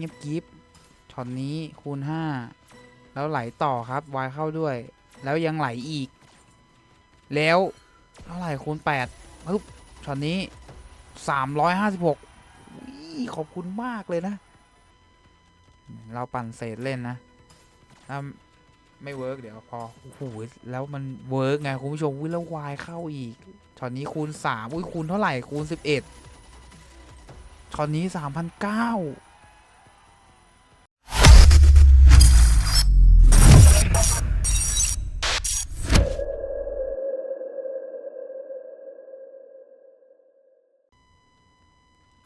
เงียบกิฟช็อตนี้คูณ 5 แล้วไหลต่อครับวายเข้าด้วย แล้วยังไหลอีก แล้วเท่าไหร่คูณ8ปดปึ๊บช็อตนี้ 356ขอบคุณมากเลยนะ เราปั่นเศษเล่นนะถ้าไม่เวิร์กเดี๋ยวพอโอ้โหแล้วมันเวิร์กไงคุณผู้ชมวิ่งแล้ววายเข้าอีกช็อตนี้คูณ3อุ้ยคูณเท่าไหร่คูณ 11ช็อตนี้3,009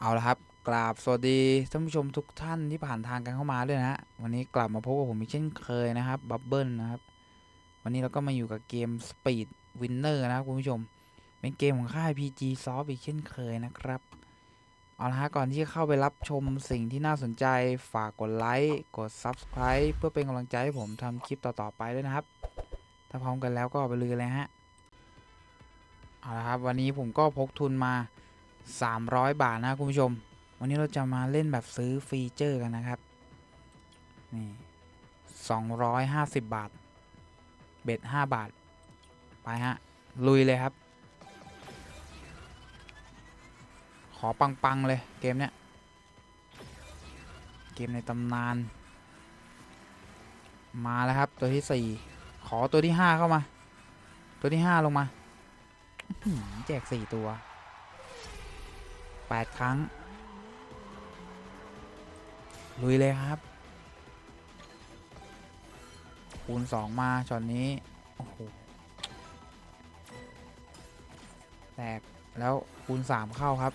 เอาละครับ กราบสวัสดีท่านผู้ชมทุกท่านที่ผ่านทางกันเข้ามาด้วยนะฮะวันนี้กลับมาพบกับผมอีกเช่นเคยนะครับบับเบิลนะครับ วันนี้เราก็มาอยู่กับเกม Speed Winner นะครับคุณผู้ชม เป็นเกมของค่าย PG Soft อีกเช่นเคยนะครับ เอาละฮะก่อนที่จะเข้าไปรับชมสิ่งที่น่าสนใจฝากกดไลค์กด Subscribe เพื่อเป็นกำลังใจให้ผมทำคลิปต่อๆไปด้วยนะครับ ถ้าพร้อมกันแล้วก็ไปเลยเลยฮะเอาละครับวันนี้ผมก็พกทุนมา 300 บาทนะคุณผู้ชม วันนี้เราจะมาเล่นแบบซื้อฟีเจอร์กันนะครับ นี่250 บาท เบ็ด5บาท ไปฮะ ลุยเลยครับ ขอปัง ๆ เลยเกมเนี้ย เกมในตำนาน มาแล้วครับตัวที่ 4 ขอตัวที่ 5 เข้ามา ตัวที่ 5 ลงมา แจก 4 ตัว 8 ครั้ง ลุยเลยครับ คูณ 2 มาช็อตนี้ โอ้โห แตก แล้วคูณ 3 เข้าครับ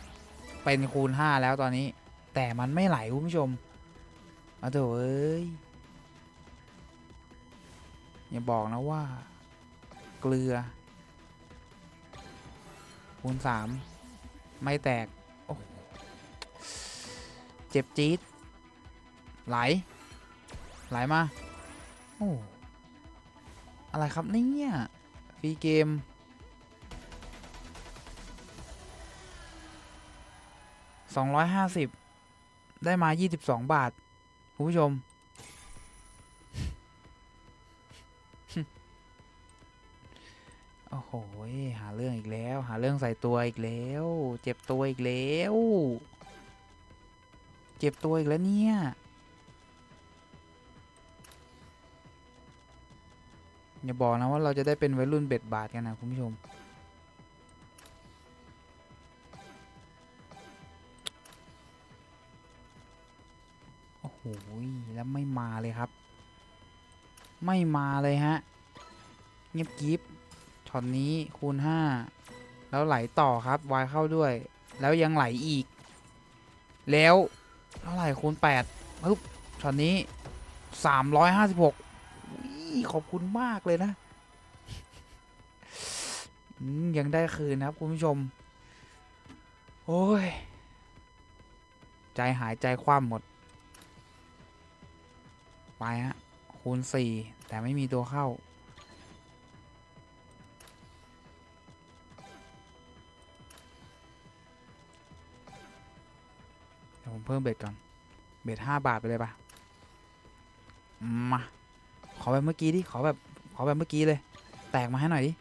เป็นคูณ 5 แล้วตอนนี้ แต่มันไม่ไหล คุณผู้ชมเอาเถอะเอ้ย อย่าบอกนะว่า เกลือคูณ 3 ไม่แตก เจ็บจี๊ดไหล ไหลมา โอ้ อะไรครับเนี่ยฟรีเกม สองร้อยห้าสิบ ได้มายี่สิบสองบาท คุณผู้ชม โอ้โห หาเรื่องอีกแล้ว หาเรื่องใส่ตัวอีกแล้ว เจ็บตัวอีกแล้ว เจ็บตัวอีกแล้วเนี่ย อย่าบอกนะว่าเราจะได้เป็นวัยรุ่นเบ็ดบาทกันนะคุณผู้ชม โอ้โห แล้วไม่มาเลยครับ ไม่มาเลยฮะ เงียบกิฟช็อตนี้คูณ 5 แล้วไหลต่อครับ วายเข้าด้วย แล้วยังไหลอีก แล้ว เท่าไหร่คูณ8ปึ๊บช็อตนี้356อุ๊ยขอบคุณมากเลยนะ ยังได้คืนนะครับ คุณผู้ชม โอ้ย ใจหายใจคว่ำหมด ไปฮะคูณ4แต่ไม่มีตัวเข้า ผมเพิ่มเบ็ดก่อน เบ็ดห้าบาทไปเลยปะมา ขอแบบเมื่อกี้ดิ ขอแบบ ขอแบบเมื่อกี้เลย แตกมาให้หน่อยดิ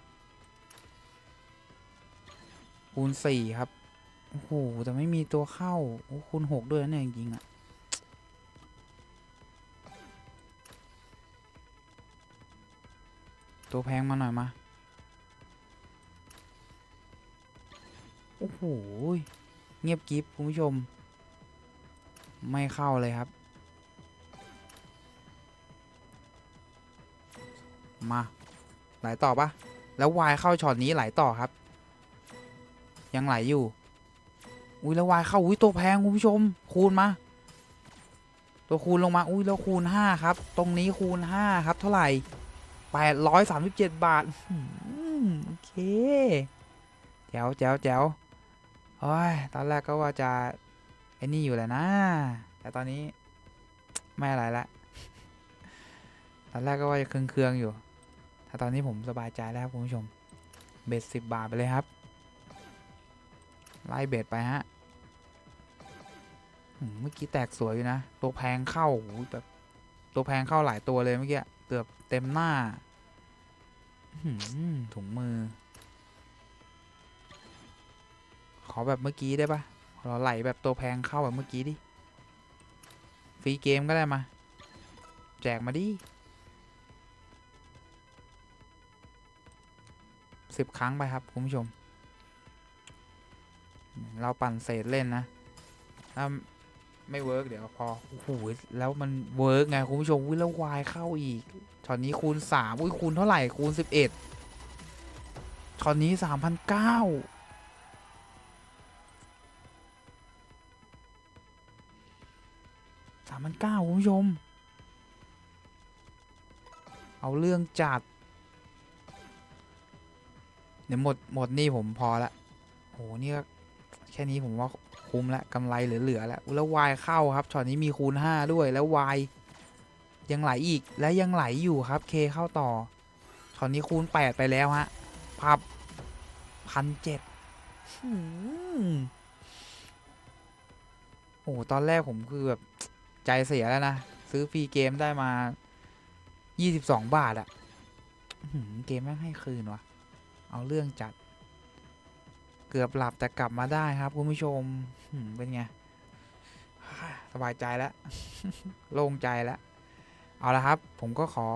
คูณสี่ครับ โอ้โห แต่ไม่มีตัวเข้า โอ้คูณหกด้วยนะเนี่ยจริงๆอะตัวแพงมาหน่อยมา โอ้โห เงียบกริบคุณผู้ชม ไม่เข้าเลยครับ มาไหลต่อปะแล้ววายเข้าช็อตนี้ไหลต่อครับ ยังไหลอยู่ อุ้ยแล้ววายเข้าอุ้ยตัวแพงคุณผู้ชม คูณมา ตัวคูณลงมาอุ้ยแล้วคูณห้าครับ ตรงนี้คูณห้าครับ เท่าไหร่แปดร้อยสามสิบเจ็ดบาทอื้อหือโอเคแจ๋วแจ๋วแจ๋วโอ้ยตอนแรกก็ว่าจะ ไอ้นี่อยู่แหละนะ แต่ตอนนี้ ไม่อะไรละ ตอนแรกก็ว่าจะเคืองๆอยู่ถ้าตอนนี้ผมสบายใจแล้วครับคุณผู้ชม เบ็ดสิบบาทไปเลยครับ ไล่เบ็ดไปฮะเมื่อกี้แตกสวยอยู่นะ ตัวแพงเข้าโอแบบตัวแพงเข้าหลายตัวเลยเมื่อกี้ เกือบเต็มหน้าถุงมือ ขอแบบเมื่อกี้ได้ปะ ขอไหลแบบตัวแพงเข้าแบบเมื่อกี้ดิ ฟรีเกมก็ได้มา แจกมาดิสิบครั้งไปครับ คุณผู้ชม เราปั่นเศษเล่นนะ ถ้าไม่เวิร์กเดี๋ยวพอ โอ้โห แล้วมันเวิร์กไง คุณผู้ชมวิแล้ววายเข้าอีกช็อตนี้คูณสามอุ้ยคูณเท่าไหร่คูณสิบเอ็ดช็อตนี้สามพันเก้า สามพันเก้าคุณผู้ชม เอาเรื่องจัด เดี๋ยวหมดหมดนี่ผมพอละโหนี่ก็แค่นี้ผมว่าคุ้มละกำไรเหลือๆแล้วแล้ววายเข้าครับช็อตนี้มีคูณ 5 ด้วยแล้ววายยังไหลอีกและยังไหลอยู่ครับเคเข้าต่อช็อตนี้คูณ 8 ไปแล้วฮะพับพันเจ็ดโอ้โหตอนแรกผมคือแบบ ใจเสียแล้วนะ ซื้อฟรีเกมได้มา 22 บาทอะอื้อหือเกมแม่งให้คืนวะเอาเรื่องจัด เกือบหลับแต่กลับมาได้ครับคุณผู้ชมหืมเป็นไง สบายใจแล้ว โล่งใจแล้ว เอาละครับ ผมก็ขอ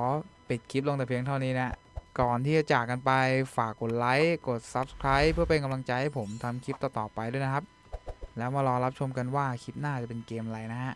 ปิดคลิปลงแต่เพียงเท่านี้นะ ก่อนที่จะจากกันไปฝากกดไลค์ กด Subscribe เพื่อเป็นกำลังใจให้ผมทำคลิปต่อๆไปด้วยนะครับ แล้วมารอรับชมกันว่าคลิปหน้าจะเป็นเกมอะไรนะฮะ